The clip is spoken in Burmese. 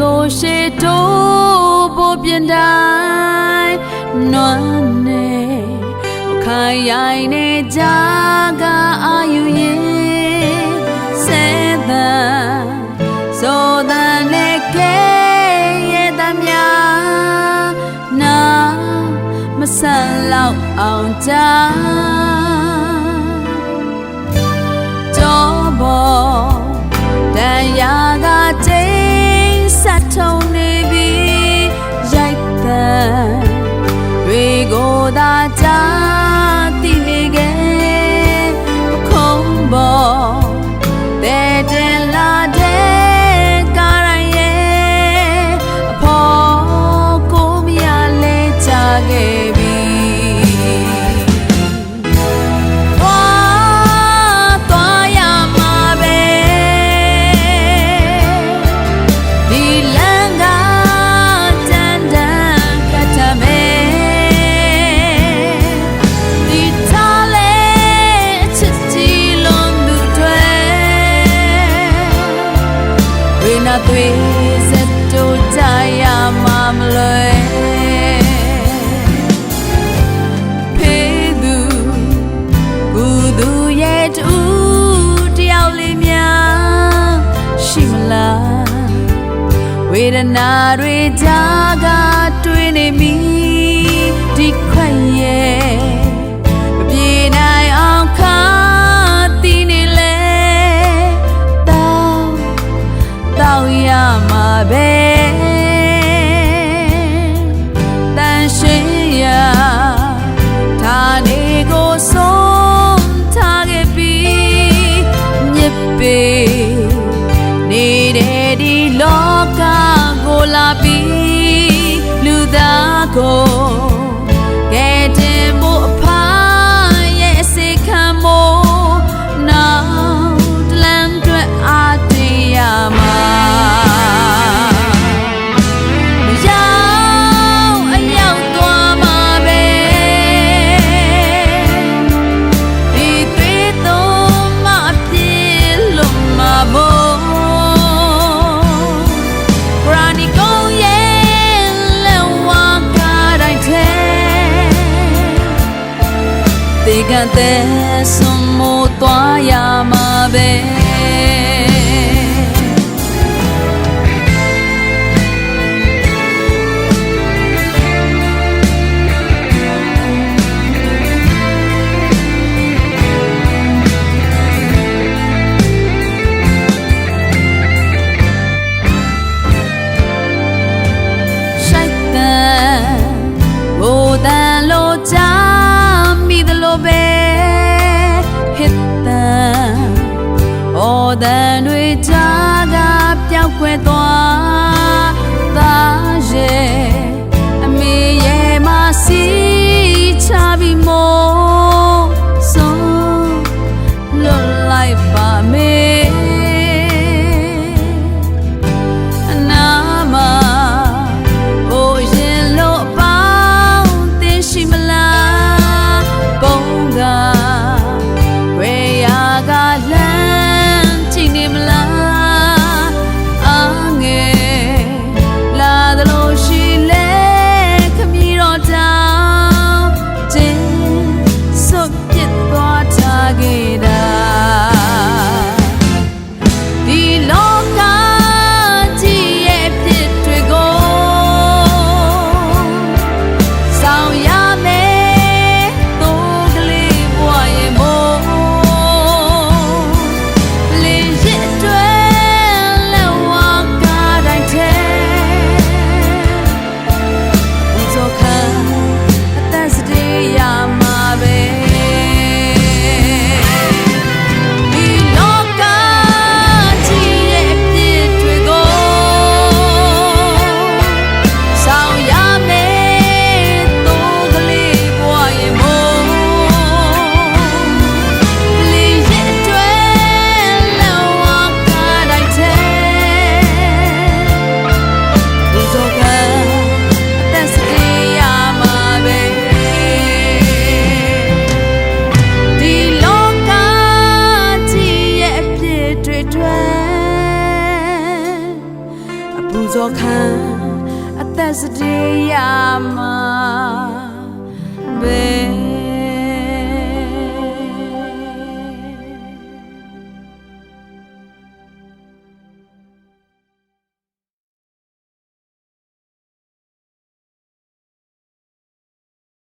ကိုရှေတိုးပို့ပြင်တိုင်းနွမ်းနေမခိုင်ရိုင်နေကြကအာယူရင်ဆဲသံသောသံနဲ့ကဲရဲ့တမညာနာမဆန်လောက်အောင်ကြ သွေးစက်တို့ကြရမှာမလွယ်ဖေးသူကုသူရဲ့တူတယောက်လေးများရှိမလားဝေဒနာတွေကြားကတွေ့နေပြီဒီခွက်ရဲ့ ကတဲ့ဆုံးမသွားရမှာပဲ တန်တွေကြားကပျောက်ကွယ်သွားူဇော်ခံအသက်စတေးရမှာဘယ်